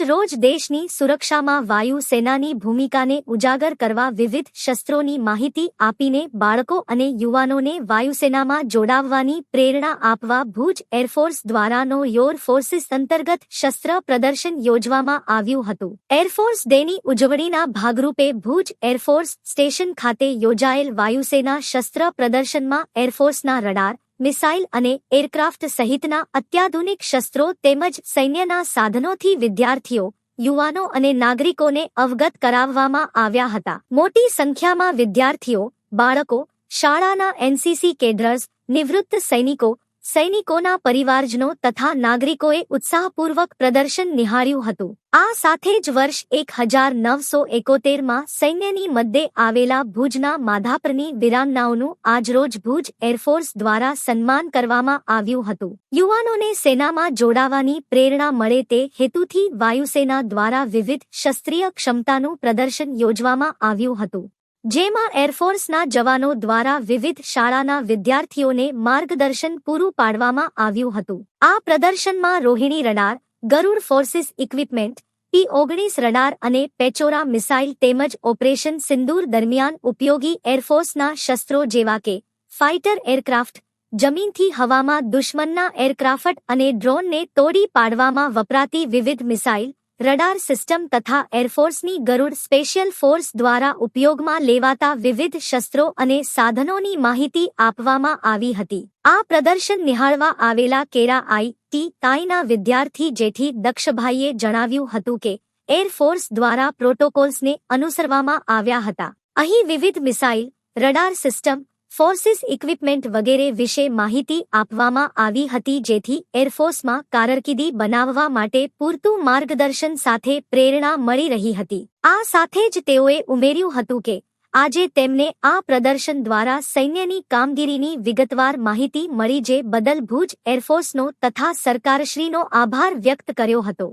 રોજ દેશની સુરક્ષામાં વાયુસેનાની ભૂમિકાને ઉજાગર કરવા વિવિધ શસ્ત્રોની માહિતી આપીને બાળકો અને યુવાનોને વાયુસેનામાં જોડાવવાની પ્રેરણા આપવા ભુજ એરફોર્સ દ્વારાનો યોર ફોર્સિસ અંતર્ગત શસ્ત્ર પ્રદર્શન યોજવામાં આવ્યું હતું. એરફોર્સ ડેની ઉજવણીના ભાગરૂપે ભુજ એરફોર્સ સ્ટેશન ખાતે યોજાયેલ વાયુસેના શસ્ત્ર પ્રદર્શનમાં એરફોર્સના રડાર મિસાઇલ અને એરક્રાફ્ટ સહિતના અત્યાધુનિક શસ્ત્રો તેમજ સૈન્યના સાધનોથી વિદ્યાર્થીઓ, યુવાનો અને નાગરિકોને અવગત કરાવવામાં આવ્યા હતા. મોટી સંખ્યામાં વિદ્યાર્થીઓ, બાળકો, શાળાના એનસીસી કેડર્સ નિવૃત્ત સૈનિકો સૈનિકોના પરિવારજનો તથા નાગરિકોએ ઉત્સાહપૂર્વક પ્રદર્શન નિહાળ્યું હતું. આ સાથે જ વર્ષ એક હજાર નવસો એકોતેરમાં સૈન્યની મધ્યે આવેલા ભુજના માધાપરની વિરામનાઓનું આજરોજ ભુજ એરફોર્સ દ્વારા સન્માન કરવામાં આવ્યું હતું. યુવાનોને સેનામાં જોડાવાની પ્રેરણા મળે તે હેતુથી વાયુસેના દ્વારા વિવિધ શસ્ત્રીય ક્ષમતાનું પ્રદર્શન યોજવામાં આવ્યું હતું. જેમાં એરફોર્સના જવાનો દ્વારા વિવિધ શાળાના વિદ્યાર્થીઓને માર્ગદર્શન પૂરું પાડવામાં આવ્યું હતું. આ પ્રદર્શનમાં Rohini radar, Garud forces equipment, P ઓગણીસ રડાર અને પેચોરા મિસાઇલ તેમજ ઓપરેશન સિંદૂર દરમિયાન ઉપયોગી એરફોર્સના શસ્ત્રો જેવા કે ફાઇટર એરક્રાફ્ટ, જમીનથી હવામાં દુશ્મનના એરક્રાફ્ટ અને ડ્રોનને તોડી પાડવામાં વપરાતી વિવિધ મિસાઇલ રડાર સિસ્ટમ તથા એરફોર્સની ગરુડ સ્પેશિયલ ફોર્સ દ્વારા ઉપયોગમાં લેવાતા વિવિધ શસ્ત્રો અને સાધનોની માહિતી આપવામાં આવી હતી. આ પ્રદર્શન નિહાળવા આવેલા કેરા આઈ ટી તાઈના વિદ્યાર્થી જેઠી દક્ષભાઈએ જણાવ્યું હતું કે એરફોર્સ દ્વારા પ્રોટોકોલ્સને અનુસરવામાં આવ્યા હતા. અહીં વિવિધ missile, radar system forces equipment વગેરે વિશે માહિતી આપવામાં આવી હતી જેથી એરફોર્સમાં કારકિર્દી બનાવવા માટે પૂરતું માર્ગદર્શન સાથે પ્રેરણા મળી રહી હતી. આ સાથે જ તેઓએ ઉમેર્યું હતું કે, આજે તેમને આ પ્રદર્શન દ્વારા સૈન્યની કામગીરીની વિગતવાર માહિતી મળી જે બદલ ભુજ એરફોર્સનો તથા સરકારશ્રીનો આભાર વ્યક્ત કર્યો હતો.